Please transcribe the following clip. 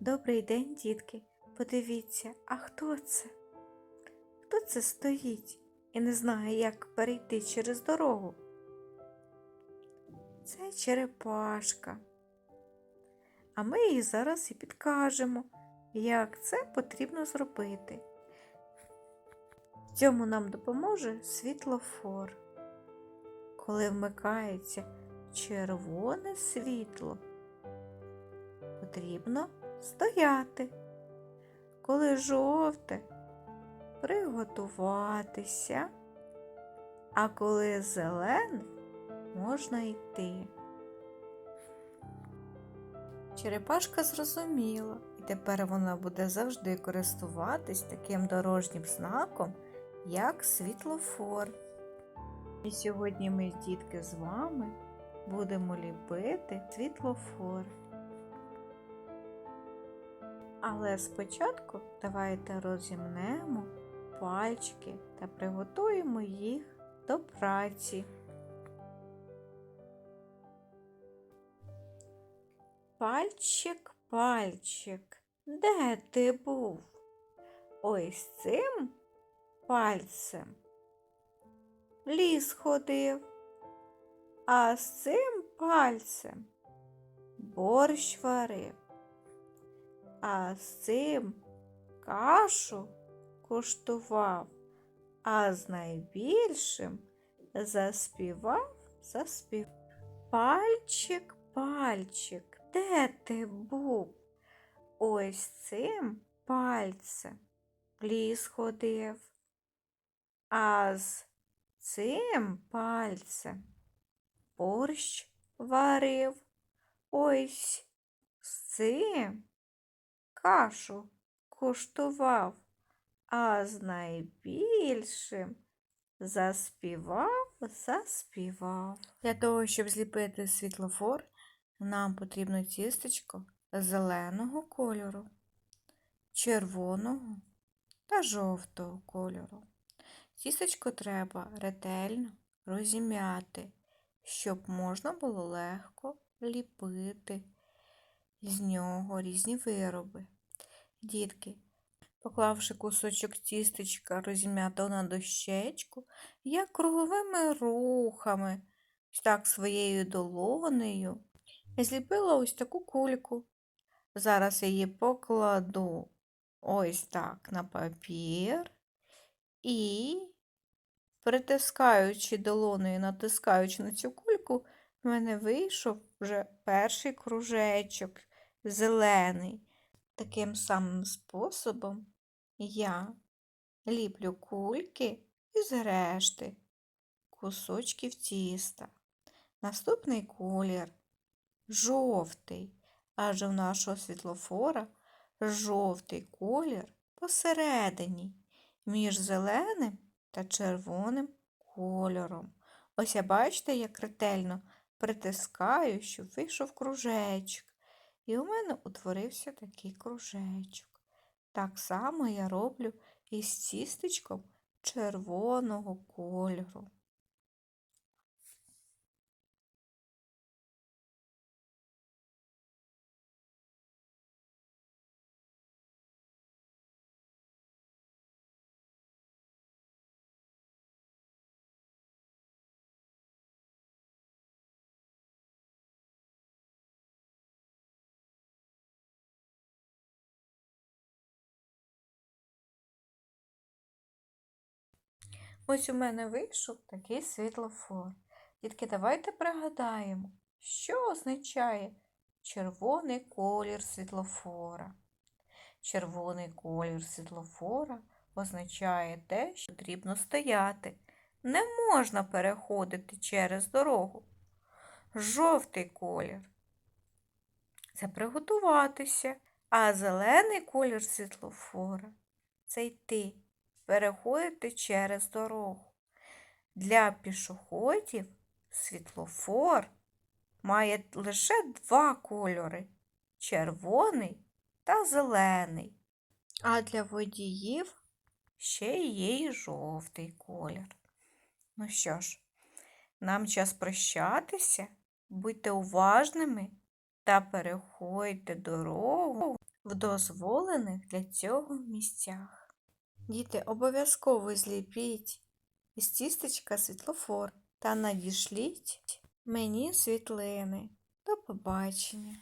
Добрий день, дітки. Подивіться, а хто це? Хто це стоїть і не знає, як перейти через дорогу? Це черепашка. А ми їй зараз і підкажемо, як це потрібно зробити. В цьому нам допоможе світлофор. Коли вмикається червоне світло, потрібно стояти. Коли жовте, приготуватися, а коли зелене, можна йти. Черепашка зрозуміла, і тепер вона буде завжди користуватись таким дорожнім знаком, як світлофор. І сьогодні ми, дітки, з вами будемо ліпити світлофор. Але спочатку давайте розімнемо пальчики та приготуємо їх до праці. Пальчик, пальчик, де ти був? Ось цим пальцем ліс ходив, а з цим пальцем борщ варив а з цим кашу куштував, а з найбільшим заспівав, заспівав. Пальчик, пальчик, де ти був? Ось цим пальцем ліс ходив, а з цим пальцем борщ варив. Ось з цим кашу куштував, а з найбільшим заспівав, заспівав. Для того, щоб зліпити світлофор, нам потрібно тістечко зеленого кольору, червоного та жовтого кольору. Тістечко треба ретельно розім'яти, щоб можна було легко ліпити з нього різні вироби. Дітки, поклавши кусочок тістечка розім'ятого на дощечку, я круговими рухами, ось так своєю долонею, зліпила ось таку кульку. Зараз я її покладу ось так на папір і, притискаючи долонею, натискаючи на цю кульку, в мене вийшов вже перший кружечок зелений. Таким самим способом я ліплю кульки із решти кусочків тіста. Наступний колір жовтий, адже в нашого світлофора жовтий колір посередині між зеленим та червоним кольором. Ось я бачите, як ретельно притискаю, щоб вийшов кружечок. І у мене утворився такий кружечок. Так само я роблю із цістечком червоного кольору. Ось у мене вийшов такий світлофор. Дітки, давайте пригадаємо, що означає червоний колір світлофора. Червоний колір світлофора означає те, що потрібно стояти. Не можна переходити через дорогу. Жовтий колір це приготуватися, а зелений колір світлофора це йти переходити через дорогу. Для пішоходів світлофор має лише два кольори червоний та зелений. А для водіїв ще є і жовтий колір. Ну що ж, нам час прощатися, будьте уважними та переходьте дорогу в дозволених для цього місцях. Діти, обов'язково зліпіть із тістечка світлофор та надішліть мені світлини. До побачення!